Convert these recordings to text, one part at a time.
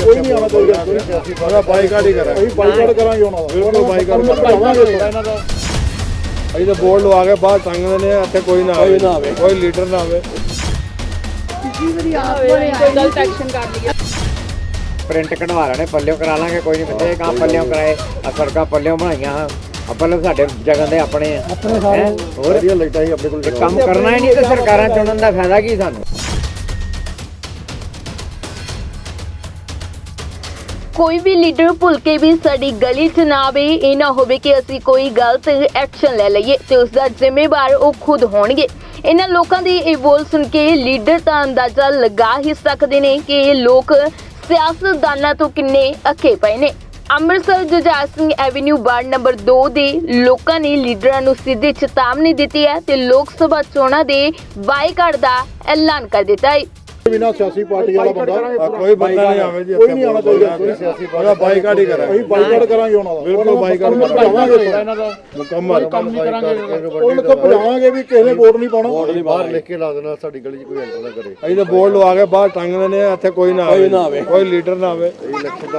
ਕੋਈ ਨਹੀਂ ਆਉਣਾ ਚਾਹੀਦਾ ਉਹਦਾ ਬਾਈਕਾਟ ਹੀ ਕਰਾਂਗੇ। ਅਸੀਂ ਬਾਈਕਾਟ ਕਰਾਂਗੇ ਉਹਨਾਂ ਦਾ। ਬਿਲਕੁਲ ਬਾਈਕਾਟ ਕਰਾਵਾਂਗੇ ਇਹਨਾਂ ਦਾ। ਅਸੀਂ ਤਾਂ ਬੋਰਡ ਲਵਾ ਕੇ ਬਾਹਰ ਟੰਗਦੇ ਨੇ ਇੱਥੇ ਕੋਈ ਨਾ ਆਵੇ। ਕੋਈ ਲੀਡਰ ਨਾ ਆਵੇ। ਕੋਈ ਗਲਤ ਐਕਸ਼ਨ ਕਰ ਲਿਆ ਪ੍ਰਿੰਟ ਕਢਵਾ ਲੈਣੇ ਪੱਲਿਓ ਕਰਾ ਲਾਂਗੇ ਕੋਈ ਨਹੀਂ ਬੱਚੇ ਕੰਮ ਪੱਲਿਓ ਕਰਾਏ। ਆ ਸੜਕਾਂ ਪੱਲਿਓ ਬਣਾਈਆਂ ਆਪਾਂ ਲੋਕ ਸਾਡੇ ਜਗ੍ਹਾ ਦੇ ਆਪਣੇ ਆ। ਆਪਣੇ ਸਾਰੇ ਹੋਰ? ਵਧੀਆ ਲਾਈਟਾਂ ਹੀ ਆਪਣੇ ਕੋਲ ਕੰਮ ਕਰਨਾ ਹੀ ਨਹੀਂ ਤੇ ਸਰਕਾਰਾਂ ਚੁਣਨ ਦਾ ਫਾਇਦਾ ਕੀ ਸਾਨੂੰ? ਕੋਈ ਵੀ ਲੀਡਰ ਭੁੱਲ ਕੇ ਵੀ ਸਾਡੀ ਗਲੀ 'ਚ ਨਾ ਆਵੇ ਇਹ ਨਾ ਹੋਵੇ ਕਿ ਅਸੀਂ ਕੋਈ ਗਲਤ ਐਕਸ਼ਨ ਲੈ ਲਈਏ ਤੇ ਉਸ ਦਾ ਜ਼ਿੰਮੇਵਾਰ ਉਹ ਖੁਦ ਹੋਣਗੇ। ਇਹਨਾਂ ਲੋਕਾਂ ਦੀ ਇਹ ਬੋਲ ਸੁਣ ਕੇ ਲੀਡਰ ਤਾਂ ਅੰਦਾਜ਼ਾ ਲਗਾ ਹੀ ਸਕਦੇ ਨੇ ਕਿ ਇਹ ਲੋਕ ਸਿਆਸਤਦਾਨਾਂ ਤੋਂ ਕਿੰਨੇ ਅੱਕੇ ਪਏ ਨੇ। Amritsar Jujhar Singh avenue ward number 2 ਦੇ ਲੋਕਾਂ ਨੇ ਲੀਡਰਾਂ ਨੂੰ ਸਿੱਧੀ ਚੇਤਾਵਨੀ ਦਿੱਤੀ ਹੈ ਤੇ ਲੋਕ ਸਭਾ ਚੋਣਾਂ ਦੇ ਬਾਈਕਾਟ ਦਾ ਐਲਾਨ ਕਰ ਦਿੱਤਾ ਹੈ। ਬਿਨਾ ਸਿਆਸੀ ਪਾਰਟੀ ਵਾਲਾ ਬੰਦਾ। ਆ ਕੋਈ ਬੰਦਾ ਨਹੀਂ ਆਵੇ ਜੀ ਕੋਈ ਨਹੀਂ ਆਉਣਾ ਚਾਹੀਦਾ। ਕੋਈ ਸਿਆਸੀ ਉਹਦਾ ਬਾਈਕਾਟ ਹੀ ਕਰਾਂਗੇ। ਅਸੀਂ ਬਾਈਕਾਟ ਕਰਾਂਗੇ ਉਹਨਾਂ ਦਾ। ਬਿਲਕੁਲ ਬਾਈਕਾਟ ਕਰਾਵਾਂਗੇ ਇਹਨਾਂ ਦਾ ਮੁਕੰਮਲ ਕੰਮ ਨਹੀਂ ਕਰਾਂਗੇ। ਉਹਨਾਂ ਤੋਂ ਭਜਾਵਾਂਗੇ ਵੀ ਕਿਸੇ ਨੇ ਵੋਟ ਨਹੀਂ ਪਾਉਣਾ। ਬਾਹਰ ਲਿਖ ਕੇ ਲਾ ਦੇਣਾ ਸਾਡੀ ਗਲੀ 'ਚ ਕੋਈ ਐਂਟਰ ਨਾ ਕਰੇ। ਅਸੀਂ ਤਾਂ ਬੋਰਡ ਲਵਾ ਕੇ ਬਾਹਰ ਟੰਗਦੇ ਨੇ ਇੱਥੇ ਕੋਈ ਨਾ ਆਵੇ ਕੋਈ ਲੀਡਰ ਨਾ ਆਵੇ।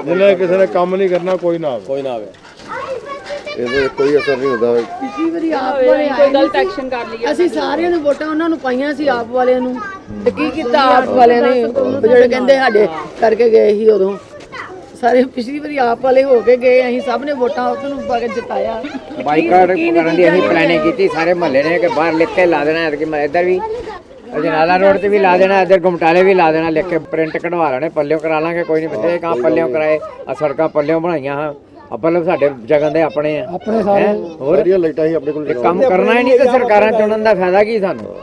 ਜਿਹਨੇ ਕਿਸੇ ਨੇ ਕੰਮ ਨਹੀਂ ਕਰਨਾ ਕੋਈ ਨਾ ਆਵੇ। ਇਹਦੇ ਕੋਈ ਅਸਰ ਨਹੀਂ ਹੁੰਦਾ। ਪਿਛਲੀ ਵਾਰੀ ਆਪ ਵਾਲੇ ਕੋਈ ਗਲਤ ਐਕਸ਼ਨ ਕਰ ਲਿਆ ਅਸੀਂ ਸਾਰਿਆਂ ਨੂੰ ਵੋਟਾਂ ਉਹਨਾਂ ਨੂੰ ਪਾਈਆਂ ਸੀ ਆਪ ਵਾਲਿਆਂ ਨੂੰ। ਤੇ ਕੀ ਕੀਤਾ ਆਪ ਵਾਲਿਆਂ ਨੇ? ਜਿਹੜੇ ਕਹਿੰਦੇ ਸਾਡੇ ਕਰਕੇ ਗਏ ਸੀ ਉਦੋਂ। ਸਾਰੇ ਪਿਛਲੀ ਵਾਰੀ ਆਪ ਵਾਲੇ ਹੋ ਕੇ ਗਏ ਅਸੀਂ ਸਭ ਨੇ ਵੋਟਾਂ ਉਸ ਨੂੰ ਪਾ ਕੇ ਜਿਤਾਇਆ। ਬਾਈਕਾਟ ਕਰਨ ਦੀ ਅਸੀਂ ਪਲੈਨਿੰਗ ਕੀਤੀ ਸਾਰੇ ਮਹੱਲੇ ਨੇ ਕਿ ਬਾਹਰ ਲਿਖ ਕੇ ਲਾ ਦੇਣਾ ਐਤਕੀ ਮੈਂ ਇੱਧਰ ਵੀ ਅਜਨਾਲਾ ਰੋਡ ਤੇ ਵੀ ਲਾ ਦੇਣਾ ਇੱਧਰ ਗੁਮਟਾਲੇ ਵੀ ਲਾ ਦੇਣਾ ਲਿਖ ਕੇ ਪ੍ਰਿੰਟ ਕਢਵਾ ਲੈਣੇ ਪੱਲਿਓ ਕਰਾ ਲਾਂਗੇ ਕੋਈ ਨਹੀਂ ਬੱਚੇ ਕੰਮ ਪੱਲਿਓ ਕਰਾਏ ਆ ਸੜਕਾਂ ਪੱਲਿਓ ਬਣਾਈਆਂ ਆਪਾਂ ਲੋਕ ਸਾਡੇ ਜਗ੍ਹਾ ਦੇ ਆਪਣੇ ਆ। ਆਪਣੇ ਸਾਰੇ। ਹੋਰ? ਵਧੀਆ ਲਾਈਟਾਂ ਹੀ ਆਪਣੇ ਕੋਲ। ਕੰਮ ਕਰਨਾ ਹੀ ਨਹੀਂ ਤੇ ਸਰਕਾਰਾਂ ਚੁਣਨ ਦਾ ਫਾਇਦਾ ਕੀ ਸਾਨੂੰ?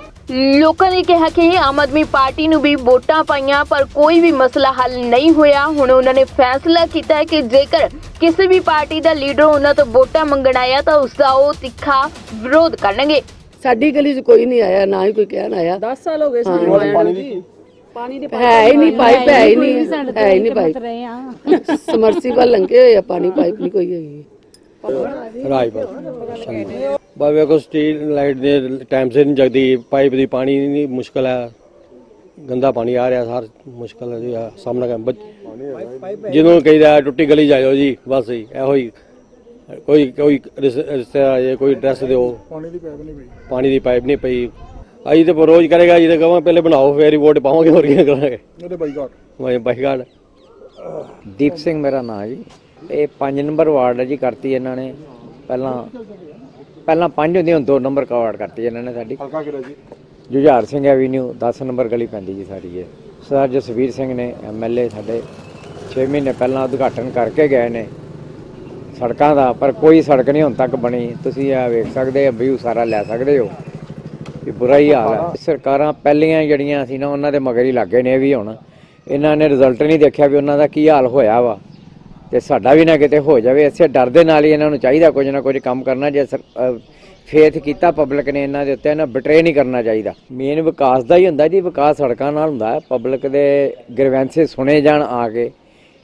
ਲੋਕਾਂ ਨੇ ਕਿਹਾ ਕਿ ਆਮ ਆਦਮੀ ਪਾਰਟੀ ਨੂੰ ਵੀ ਵੋਟਾਂ ਪਾਈਆਂ ਪਰ ਕੋਈ ਵੀ ਮਸਲਾ ਹੱਲ ਨਹੀਂ ਹੋਇਆ। ਹੁਣ ਉਹਨਾਂ ਨੇ ਫੈਸਲਾ ਕੀਤਾ ਹੈ ਕਿ ਜੇਕਰ ਕਿਸੇ ਵੀ ਪਾਰਟੀ ਦਾ ਲੀਡਰ ਉਹਨਾਂ ਤੋਂ ਵੋਟਾਂ ਮੰਗਣ ਆਇਆ ਤਾਂ ਉਸ ਦਾ ਉਹ ਤਿੱਖਾ ਵਿਰੋਧ ਕਰਨਗੇ। ਸਾਡੀ ਗਲੀ 'ਚ ਕੋਈ ਨਹੀਂ ਆਇਆ ਨਾ ਹੀ ਕੋਈ ਕਹਿਣ ਆਇਆ। 10 ਸਾਲ ਹੋ ਗਏ ਸੀ ਪਾਣੀ ਦੀ। ਪਾਣੀ ਦੀ ਹੈ ਹੀ ਨਹੀਂ ਪਾਈਪ ਹੈ ਹੀ ਨਹੀਂ ਹੈ ਹੀ ਨਹੀਂ ਪਾਈਪ। ਸਮਰਸੀਬਲ ਲੰਗੇ ਹੋਏ ਆ ਪਾਣੀ ਪਾਈਪ ਨਹੀਂ ਕੋਈ ਹੈਗੀ। ਰਾਜਪੁਰ ਬਾ ਵੇਖੋ ਸਟੀਲ ਲਾਈਟ ਦੇ ਟਾਈਮ ਸਿਰ ਨਹੀਂ ਜਗਦੀ ਪਾਈਪ ਦੀ ਪਾਣੀ ਨਹੀਂ ਮੁਸ਼ਕਲ ਹੈ। ਗੰਦਾ ਪਾਣੀ ਆ ਰਿਹਾ ਸਾਰ ਮੁਸ਼ਕਲ ਹੈ ਜੀ ਆਹ ਸਾਹਮਣਾ ਕਰ ਬੱਚ- ਜਿਹਨੂੰ ਕਹੀਦਾ ਟੁੱਟੀ ਗਲੀ ਜਾਇਓ ਜੀ ਬਸ ਜੀ ਇਹੋ ਹੀ। ਕੋਈ ਕੋਈ ਰਿਸ- ਰਿਸ਼ਤੇਦਾਰ ਜੇ ਕੋਈ ਐਡਰੈਸ ਦਿਓ। ਪਾਣੀ ਦੀ ਪਾਈਪ ਨਹੀਂ ਪਈ। ਪਾਣੀ ਦੀ ਪਾਈਪ ਨਹੀਂ ਪਈ। ਅਸੀਂ ਤੇ ਰੋਜ਼ ਕਰੇਗਾ ਜੀ ਤੇ ਕਹਾਂ ਪਹਿਲੇ ਬਣਾਓ ਫੇਰ ਹੀ ਵੋਟ ਪਾਵਾਂਗੇ ਹੋਰ ਕੀ ਕਰਾਂਗੇ। ਉਹਦੇ ਬਾਈਕਾਟ। ਮੈਂ ਬਾਈਕਾਟ। ਦੀਪ ਸਿੰਘ ਮੇਰਾ ਨਾਮ ਜੀ। ਇਹ 5 ਨੰਬਰ ਵਾਰਡ ਹੈ ਜੀ ਕਰਤੀ ਇਹਨਾਂ ਨੇ। ਪਹਿਲਾਂ ਪਹਿਲਾਂ 5 ਹੁੰਦੀ ਹੁਣ 2 ਨੰਬਰ ਵਾਰਡ ਕਰਤੀ ਇਹਨਾਂ ਨੇ ਸਾਡੀ। ਹਲਕਾ ਕਿਹੜਾ ਜੀ? ਜੁਝਾਰ ਸਿੰਘ ਐਵੀਨਿਊ 10 ਨੰਬਰ ਗਲੀ ਪੈਂਦੀ ਜੀ ਸਾਡੀ ਇਹ। ਸਰਦਾਰ ਜਸਵੀਰ ਸਿੰਘ ਨੇ ਐਮਐਲਏ ਸਾਡੇ। 6 ਮਹੀਨੇ ਪਹਿਲਾਂ ਉਦਘਾਟਨ ਕਰਕੇ ਗਏ ਨੇ। ਸੜਕਾਂ ਦਾ ਪਰ ਕੋਈ ਸੜਕ ਨਹੀਂ ਹੁਣ ਤੱਕ ਬਣੀ। ਤੁਸੀਂ ਇਹ ਵੇਖ ਸਕਦੇ ਹੋ ਵਿਊ ਸਾਰਾ ਲੈ ਸਕਦੇ ਹੋ। ਕਿ ਬੁਰਾ ਹੀ ਹਾਲ ਹੈ ਸਰਕਾਰਾਂ ਪਹਿਲੀਆਂ ਜਿਹੜੀਆਂ ਸੀ ਨਾ ਉਹਨਾਂ ਦੇ ਮਗਰ ਹੀ ਲੱਗੇ ਨੇ ਵੀ ਹੁਣ। ਇਹਨਾਂ ਨੇ ਰਿਜ਼ਲਟ ਨਹੀਂ ਦੇਖਿਆ ਵੀ ਉਹਨਾਂ ਦਾ ਕੀ ਹਾਲ ਹੋਇਆ ਵਾ। ਤੇ ਸਾਡਾ ਵੀ ਨਾ ਕਿਤੇ ਹੋ ਜਾਵੇ। ਇਸੇ ਡਰ ਦੇ ਨਾਲ ਹੀ ਇਹਨਾਂ ਨੂੰ ਚਾਹੀਦਾ ਕੁਝ ਨਾ ਕੁਝ ਕੰਮ ਕਰਨਾ। ਜੇ ਫੇਥ ਕੀਤਾ ਪਬਲਿਕ ਨੇ ਇਹਨਾਂ ਦੇ ਉੱਤੇ ਨਾ ਬਿਟਰੇ ਨਹੀਂ ਕਰਨਾ ਚਾਹੀਦਾ। ਮੇਨ ਵਿਕਾਸ ਦਾ ਹੀ ਹੁੰਦਾ ਜੀ। ਵਿਕਾਸ ਸੜਕਾਂ ਨਾਲ ਹੁੰਦਾ। ਪਬਲਿਕ ਦੇ ਗ੍ਰਵੈਂਸੇ ਸੁਣੇ ਜਾਣ ਆ ਕੇ।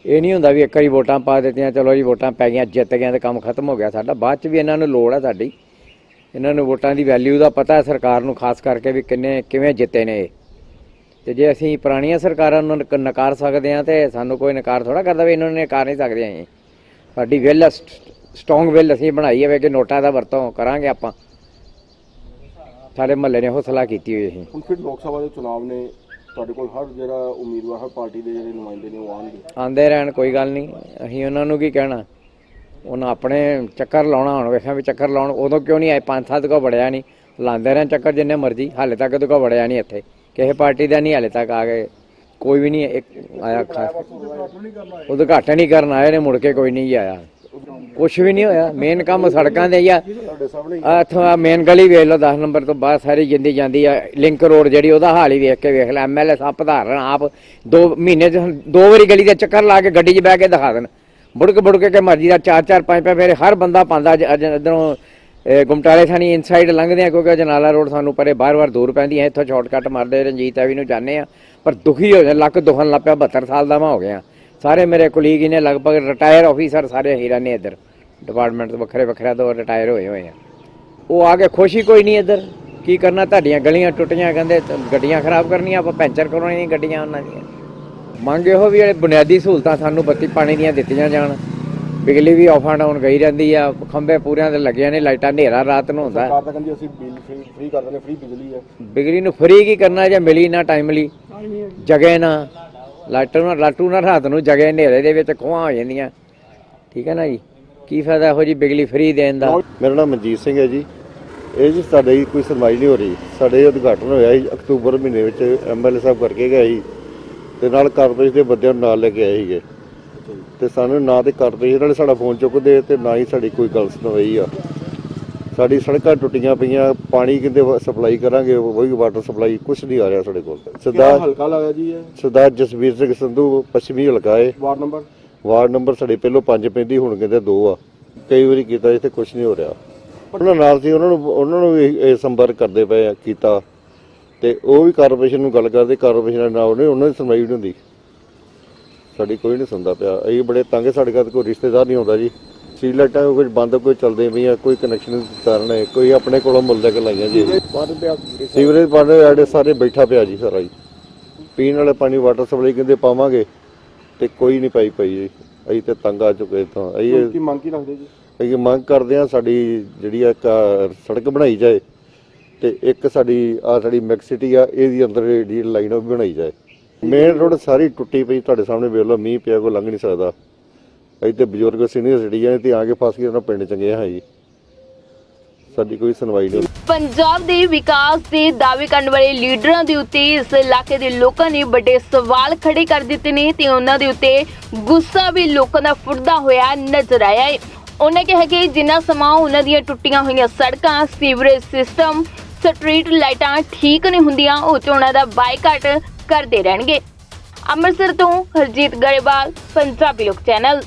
ਇਹ ਨਹੀਂ ਹੁੰਦਾ ਵੀ ਇੱਕ ਵਾਰੀ ਵੋਟਾਂ ਪਾ ਦਿੱਤੀਆਂ ਚਲੋ ਜੀ ਵੋਟਾਂ ਪੈ ਗਈਆਂ ਜਿੱਤ ਗਏ ਤੇ ਕੰਮ ਖਤਮ ਹੋ ਗਿਆ। ਸਾਡਾ ਬਾਅਦ ਚ ਵੀ ਇਹਨਾਂ ਨੂੰ ਲੋੜ ਹੈ ਸਾਡੀ। ਇਹਨਾਂ ਨੂੰ ਵੋਟਾਂ ਦੀ ਵੈਲਿਊ ਦਾ ਪਤਾ ਹੈ ਸਰਕਾਰ ਨੂੰ ਖਾਸ ਕਰਕੇ ਵੀ ਕਿੰਨੇ ਕਿਵੇਂ ਜਿੱਤੇ ਨੇ ਇਹ। ਤੇ ਜੇ ਅਸੀਂ ਪੁਰਾਣੀਆਂ ਸਰਕਾਰਾਂ ਨੂੰ ਨਕ- ਨਕਾਰ ਸਕਦੇ ਹਾਂ ਤੇ ਸਾਨੂੰ ਕੋਈ ਨਕਾਰ ਥੋੜਾ ਕਰਦਾ ਵੀ ਇਹਨਾਂ ਨੇ ਨਕਾਰ ਨਹੀਂ ਸਕਦੇ ਅਸੀਂ। ਸਾਡੀ ਵਿਲ ਸਟਰੋਂਗ ਵਿਲ ਅਸੀਂ ਬਣਾਈ ਹੈ ਕਿ ਨੋਟਾਂ ਦਾ ਵਰਤੋਂ ਕਰਾਂਗੇ ਆਪਾਂ। ਸਾਰੇ ਮਹੱਲੇ ਨੇ ਹੌਸਲਾ ਕੀਤੀ ਹੋਈ ਅਸੀਂ। ਹੁਣ ਫਿਰ ਲੋਕ ਸਭਾ ਦੇ ਚੁਣਾਵ ਨੇ ਤੁਹਾਡੇ ਕੋਲ ਹਰ ਜਿਹੜਾ ਉਮੀਦਵਾਰ ਹਰ ਪਾਰਟੀ ਦੇ ਜਿਹੜੇ ਨੁਮਾਇੰਦੇ ਨੇ ਉਹ ਆਉਣਗੇ? ਆਂਦੇ ਰਹਿਣ ਕੋਈ ਗੱਲ ਨਹੀਂ। ਅਸੀਂ ਉਹਨਾਂ ਨੂੰ ਕੀ ਕਹਿਣਾ? ਉਹਨਾਂ ਆਪਣੇ ਚੱਕਰ ਲਾਉਣਾ ਹੁਣ, ਵੇਖਾਂ ਵੀ ਚੱਕਰ ਲਾਉਣ, ਉਦੋਂ ਕਿਉਂ ਨਹੀਂ ਆਏ? ਪੰਜ ਸੱਤ ਕੋ ਵੜਿਆ ਨਹੀਂ। ਲਾਉਂਦੇ ਰਹਿਣ ਚੱਕਰ ਜਿੰਨੇ ਮਰਜ਼ੀ, ਹਾਲੇ ਤੱਕ ਤੇ ਕੋ ਵੜਿਆ ਨਹੀਂ ਇੱਥੇ। ਕਿਸੇ ਪਾਰਟੀ ਦਾ ਨਹੀਂ ਹਾਲੇ ਤੱਕ ਆ ਗਏ। ਕੋਈ ਵੀ ਨਹੀਂ ਇੱਕ ਆਇਆ ਖਾਸ। ਉਦਘਾਟਨ ਹੀ ਕਰਨ ਆਏ ਨੇ, ਮੁੜ ਕੇ ਕੋਈ ਨਹੀਂ ਆਇਆ। ਕੁਝ ਵੀ ਨਹੀਂ ਹੋਇਆ। ਮੇਨ ਕੰਮ ਸੜਕਾਂ ਦੇ ਹੀ ਆ। ਆਹ ਇੱਥੋਂ ਮੇਨ ਗਲੀ ਵੇਖ ਲਓ 10 ਨੰਬਰ ਤੋਂ ਬਾਅਦ ਸਾਰੀ ਜਿੰਦੀ ਜਾਂਦੀ ਆ। ਲਿੰਕ ਰੋਡ ਜਿਹੜੀ, ਉਹਦਾ ਹਾਲ ਹੀ ਵੇਖ ਕੇ ਵੇਖ ਲੈ। ਐਮਐਲਏ ਸਾਹਿਬ ਪਧਾਰਨ ਆਪ। ਦੋ ਮਹੀਨੇ ਚ, ਦੋ ਵਾਰੀ ਗਲੀ ਦੇ ਚੱਕਰ ਲਾ ਕੇ ਗੱਡੀ 'ਚ ਬਹਿ ਕੇ ਦਿਖਾ ਦੇਣ। ਬੁੜਕ ਬੁੜਕ ਕੇ ਮਰਜ਼ੀ ਦਾ ਚਾਰ ਚਾਰ ਪੰਜ ਪੰਜ, ਫੇਰੇ ਹਰ ਬੰਦਾ ਪਾਉਂਦਾ ਅੱਜ ਇੱਧਰੋਂ ਇਹ ਗੁਮਟਾਲੇ ਥਾਣੀ ਇਨਸਾਈਡ ਲੰਘਦੇ ਆ ਕਿਉਂਕਿ ਜਨਾਲਾ ਰੋਡ ਸਾਨੂੰ ਪਰੇ ਬਾਰ-ਬਾਰ ਦੂਰ ਪੈਂਦੀ ਹੈ, ਇੱਥੋਂ ਸ਼ਾਰਟਕਟ ਮਾਰਦੇ ਰਣਜੀਤ ਐਵੀ ਨੂੰ ਜਾਂਦੇ ਆ ਪਰ ਦੁਖੀ ਹੋ ਜਾਂ, ਲੱਕ ਦੁਖਣ ਲੱਗ ਪਿਆ 72 ਸਾਲ ਦਾ ਮੈਂ ਹੋ ਗਿਆ। ਸਾਰੇ ਮੇਰੇ ਕੁਲੀਗ ਹੀ ਨੇ, ਲਗਭਗ ਰਿਟਾਇਰ ਆਫੀਸਰ ਸਾਰੇ ਹੀਰਾ ਨੇ ਇੱਧਰ। ਡਿਪਾਰਟਮੈਂਟ ਤੋਂ ਵੱਖਰੇ ਵੱਖਰੇ ਤੋਂ ਰਿਟਾਇਰ ਹੋਏ ਹੋਏ ਆ। ਉਹ ਆ ਕੇ ਖੁਸ਼ੀ ਕੋਈ ਨਹੀਂ ਇੱਧਰ। ਕੀ ਕਰਨਾ, ਤੁਹਾਡੀਆਂ ਗਲੀਆਂ ਟੁੱਟੀਆਂ, ਕਹਿੰਦੇ ਗੱਡੀਆਂ ਖਰਾਬ ਕਰਨੀਆਂ, ਆਪਾਂ ਪੈਂਚਰ ਕਰਾਉਣੀਆਂ ਗੱਡੀਆਂ ਉਹਨਾਂ ਦੀਆਂ। ਮੰਗ ਇਹੋ ਵੀ ਜਿਹੜੇ ਬੁਨਿਆਦੀ ਸਹੂਲਤਾਂ ਸਾਨੂੰ ਬੱਤੀ ਪਾਣੀ ਦੀਆਂ ਦਿੱਤੀਆਂ ਜਾਣ। ਬਿਜਲੀ ਵੀ ਆਫ ਐਂਡ ਡਾਊਨ ਗਈ ਰਹਿੰਦੀ ਆ ਖੰਭੇ ਪੂਰਿਆਂ ਤੇ ਲੱਗੀਆਂ ਨੇ ਲਾਈਟਾਂ ਹਨੇਰਾ ਰਾਤ ਨੂੰ ਹੁੰਦਾ। ਸਰਕਾਰ ਤਾਂ ਕਹਿੰਦੀ ਅਸੀਂ ਬਿੱਲ ਫ੍ਰੀ ਕਰ ਦਿੰਦੇ ਫ੍ਰੀ ਬਿਜਲੀ ਹੈ ਬਿਜਲੀ ਨੂੰ ਫਰੀ ਕੀ ਕਰਨਾ ਜੇ ਮਿਲੀ ਨਾ ਟਾਈਮਲੀ ਜਗੇ ਨਾ ਲਾਟੂ ਨਾ ਲਾਟੂ ਨਾ ਰਾਤ ਨੂੰ ਜਗੇ ਹਨੇਰੇ ਦੇ ਵਿੱਚ ਖੋਹਾਂ ਹੋ ਜਾਂਦੀਆਂ। ਠੀਕ ਹੈ ਨਾ ਜੀ? ਕੀ ਫਾਇਦਾ ਇਹੋ ਜੀ ਬਿਜਲੀ ਫਰੀ ਦੇਣ ਦਾ? ਮੇਰਾ ਨਾਮ ਮਨਜੀਤ ਸਿੰਘ ਹੈ ਜੀ। ਇਹ ਜੀ ਸਾਡੇ ਕੋਈ ਸੁਣਵਾਈ ਨਹੀਂ ਹੋ ਰਹੀ। ਸਾਡੇ ਉਦਘਾਟਨ ਹੋਇਆ ਸੀ ਅਕਤੂਬਰ ਮਹੀਨੇ ਵਿੱਚ ਐਮਐਲਏ ਸਾਹਿਬ ਕਰਕੇ ਗਏ ਸੀ ਤੇ ਨਾਲ ਕਾਰਪੋਰੇਸ਼ਨ ਦੇ ਬੰਦਿਆਂ ਨੂੰ ਨਾਲ ਲੈ ਕੇ ਆਏ ਸੀਗੇ। ਤੇ ਸਾਨੂੰ ਨਾ ਤੇ ਕਾਰਪੋਰੇਸ਼ਨ ਵਾਲੇ ਸਾਡਾ ਫੋਨ ਚੁੱਕਦੇ ਤੇ ਨਾ ਹੀ ਸਾਡੀ ਕੋਈ ਗੱਲ ਸੁਣਵਾਈ ਆ। ਸਾਡੀ ਸੜਕਾਂ ਟੁੱਟੀਆਂ ਪਈਆਂ ਪਾਣੀ ਕਿੰਦੇ ਸਪਲਾਈ ਕਰਾਂਗੇ ਉਹੀ ਵਾਟਰ ਸਪਲਾਈ ਕੁਝ ਨਹੀਂ ਆ ਰਿਹਾ ਸਾਡੇ ਕੋਲ। ਸਰਦਾਰ ਹਲਕਾ ਲੱਗਾ ਜੀ ਇਹ? ਸਰਦਾਰ ਜਸਵੀਰ ਸਿੰਘ ਸੰਧੂ ਪੱਛਮੀ ਹਲਕਾ ਹੈ ਵਾਰਡ ਨੰਬਰ? ਵਾਰਡ ਨੰਬਰ ਸਾਡੇ ਪਹਿਲੋਂ ਪੰਜ ਪੈਂਦੀ ਹੁਣ ਕਹਿੰਦੇ ਦੋ ਆ। ਕਈ ਵਾਰੀ ਕੀਤਾ ਇੱਥੇ ਕੁਝ ਨਹੀਂ ਹੋ ਰਿਹਾ। ਉਹਨਾਂ ਨਾਲ ਸੀ ਉਹਨਾਂ ਨੂੰ ਉਹਨਾਂ ਨੂੰ ਸੰਪਰਕ ਕਰਦੇ ਪਏ ਆ ਕੀਤਾ। ਤੇ ਉਹ ਵੀ ਕਾਰਪੋਰੇਸ਼ਨ ਨੂੰ ਗੱਲ ਕਰਦੇ ਕਾਰਪੋਰੇਸ਼ਨ ਨਾਲ ਉਹਨੇ ਉਹਨਾਂ ਦੀ ਸੁਣਵਾਈ ਨਹੀਂ ਹੁੰਦੀ। ਸਾਡੀ ਕੋਈ ਨਹੀਂ ਸੁਣਦਾ ਪਿਆ। ਅਸੀਂ ਬੜੇ ਤੰਗ ਸਾਡੇ ਘਰ ਕੋਈ ਰਿਸ਼ਤੇਦਾਰ ਨਹੀਂ ਆਉਂਦਾ ਜੀ। ਸੀ ਲਾਈਟਾਂ ਕੋਈ ਬੰਦ ਕੋਈ ਚੱਲਦੇ ਪਈਆਂ ਕੋਈ ਕਨੈਕਸ਼ਨ ਕਾਰਨ ਹੈ ਕੋਈ ਆਪਣੇ ਕੋਲੋਂ ਮੁੱਲ ਲੈ ਕੇ ਲਾਈਆਂ ਜੀ। ਸੀਵਰੇਜ ਪਾਣੀ ਸਾਡੇ ਸਾਰੇ ਬੈਠਾ ਪਿਆ ਜੀ ਸਾਰਾ ਜੀ। ਪੀਣ ਵਾਲੇ ਪਾਣੀ ਵਾਟਰ ਸਪਲਾਈ ਕਹਿੰਦੇ ਪਾਵਾਂਗੇ ਤੇ ਕੋਈ ਨਹੀਂ ਪਾਈ ਪਈ ਜੀ। ਅਸੀਂ ਤੇ ਤੰਗ ਆ ਚੁੱਕੇ ਤਾਂ ਅਸੀਂ ਕੀ ਮੰਗ ਕੀ ਰੱਖਦੇ ਜੀ? ਅਸੀਂ ਮੰਗ ਕਰਦੇ ਆ ਸਾਡੀ ਜਿਹੜੀ ਆ ਸੜਕ ਬਣਾਈ ਜਾਏ। ਤੇ ਇੱਕ ਸਾਡੀ, ਆ ਸਾਡੀ ਮੈਕਸਿਟੀ ਆ, ਇਹਦੀ ਅੰਦਰ ਜਿਹੜੀ ਲਾਈਨ ਉਹ ਵੀ ਬਣਾਈ ਜਾਏ। ਮੇਨ ਰੋਡ ਸਾਰੀ ਟੁੱਟੀ ਪਈ, ਤੁਹਾਡੇ ਸਾਹਮਣੇ ਵੇਖ ਲਓ, ਮੀਂਹ ਪਿਆ, ਕੋਈ ਲੰਘ ਨਹੀਂ ਸਕਦਾ। ਅਸੀਂ ਬਜ਼ੁਰਗ ਸੀਨੀਅਰ ਸਿਟੀਜ਼ਨ ਤੇ ਆ ਕੇ ਫਸ ਗਏ, ਉਹਨਾਂ ਪਿੰਡ ਚੰਗੇ ਹਾਂ ਜੀ ਸਾਡੀ ਕੋਈ ਸੁਣਵਾਈ ਨਹੀਂ। ਪੰਜਾਬ ਦੇ ਵਿਕਾਸ ਦੇ ਦਾਅਵੇ ਕਰਨ ਵਾਲੇ ਲੀਡਰਾਂ ਦੇ ਉੱਤੇ ਇਸ ਇਲਾਕੇ ਦੇ ਲੋਕਾਂ ਨੇ ਵੱਡੇ ਸਵਾਲ ਖੜੇ ਕਰ ਦਿੱਤੇ ਨੇ ਤੇ ਉਹਨਾਂ ਦੇ ਉੱਤੇ ਗੁੱਸਾ ਵੀ ਲੋਕਾਂ ਦਾ ਫੁੱਟਦਾ ਹੋਇਆ ਨਜ਼ਰ ਆਇਆ ਹੈ। ਉਹਨਾਂ ਕਿਹਾ ਕਿ ਜਿੰਨਾ ਸਮਾਂ ਉਹਨਾਂ ਦੀਆਂ ਟੁੱਟੀਆਂ ਹੋਈਆਂ ਸੜਕਾਂ, ਸੀਵਰੇਜ ਸਿਸਟਮ ਸਟਰੀਟ ਲਾਈਟਾਂ ਠੀਕ ਨਹੀਂ ਹੁੰਦੀਆਂ, ਉਹ ਚੋਣਾਂ ਦਾ ਬਾਈਕਾਟ ਕਰਦੇ ਰਹਿਣਗੇ। ਅੰਮ੍ਰਿਤਸਰ ਤੋਂ ਹਰਜੀਤ ਗਰੇਵਾਲ, ਪੰਜਾਬੀ ਲੋਕ ਚੈਨਲ।